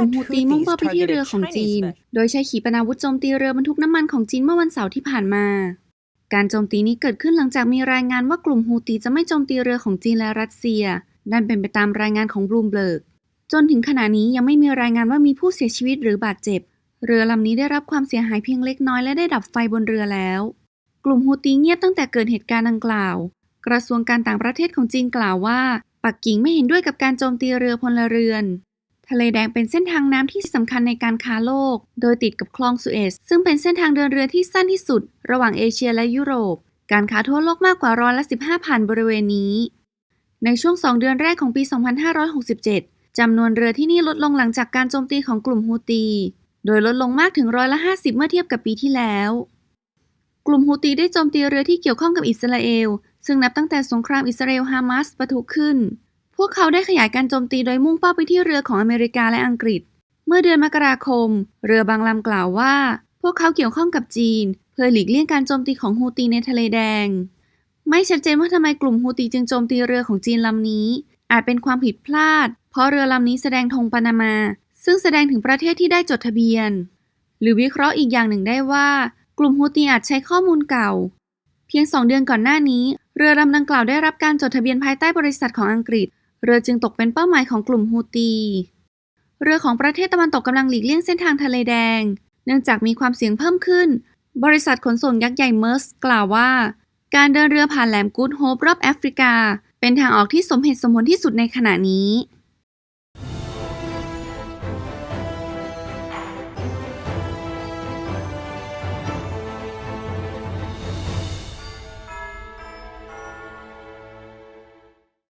ลุ่มฮูตีมุ่งเป้าไปที่เรือของจีน โดยใช้ขีปนาวุธโจมตีเรือบรรทุกน้ำมันของจีนเมื่อวันเสาร์ที่ผ่านมา การโจมตีนี้เกิดขึ้นหลังจากมีรายงานว่ากลุ่มฮูตีจะไม่โจมตีเรือของจีนและรัสเซีย นั่นเป็นไปตามรายงานของบลูมเบิร์ก จนถึงขณะนี้ยังไม่มีรายงานว่ามีผู้เสียชีวิตหรือบาดเจ็บ เรือลำนี้ได้รับความเสียหายเพียงเล็กน้อยและได้ดับไฟบนเรือแล้ว กลุ่มฮูตีเงียบตั้งแต่เกิดเหตุการณ์ดังกล่าว กระทรวงการต่างประเทศของจีนกล่าวว่าปักกิ่งไม่เห็นด้วยกับการโจมตีเรือพลเรือน ทะเลแดงเป็นเส้นทางน้ำที่สำคัญในการค้าโลก โดยติดกับคลองสุเอซซึ่งเป็นเส้นทางเดินเรือที่สั้นที่สุด ระหว่างเอเชียและยุโรป การค้าทั่วโลกมากกว่าร้อยละ15ผ่านบริเวณนี้ ในช่วง 2 เดือนแรกของปี 2567 จำนวนเรือที่นี่ลดลงหลังจากการโจมตีของกลุ่มฮูตี โดยลดลงมากถึงร้อยละ50 เมื่อเทียบกับปีที่แล้ว กลุ่มฮูตีได้โจมตีเรือที่เกี่ยวข้องกับอิสราเอล ซึ่งนับตั้งแต่สงครามอิสราเอลฮามาสปะทุขึ้น วกเขาได้ขยายการโจมตีโดยมุ่งเป้าไปที่เรือของอเมริกาและอังกฤษ เมื่อเดือนมกราคม เรือบางลำกล่าวว่า พวกเขาเกี่ยวข้องกับจีน เพื่อหลีกเลี่ยงการโจมตีของฮูตีในทะเลแดง ไม่ชัดเจนว่าทำไมกลุ่มฮูตีจึงโจมตีเรือของจีนลำนี้ อาจเป็นความผิดพลาด เพราะเรือลำนี้แสดงธงปานามา ซึ่งแสดงถึงประเทศที่ได้จดทะเบียน หรือวิเคราะห์อีกอย่างหนึ่งได้ว่า กลุ่มฮูตีอาจใช้ข้อมูลเก่า เพียงสองเดือนก่อนหน้านี้ เรือลำดังกล่าวได้รับการจดทะเบียนภายใต้บริษัทของอังกฤษ เรือจึงตกเป็นเป้าหมายของกลุ่มฮูตี เรือของประเทศตะวันตกกำลังหลีกเลี่ยงเส้นทางทะเลแดง เนื่องจากมีความเสี่ยงเพิ่มขึ้น บริษัทขนส่งยักษ์ใหญ่เมอร์สกล่าวว่า การเดินเรือผ่านแหลมกูดโฮปรอบแอฟริกา เป็นทางออกที่สมเหตุสมผลที่สุดในขณะนี้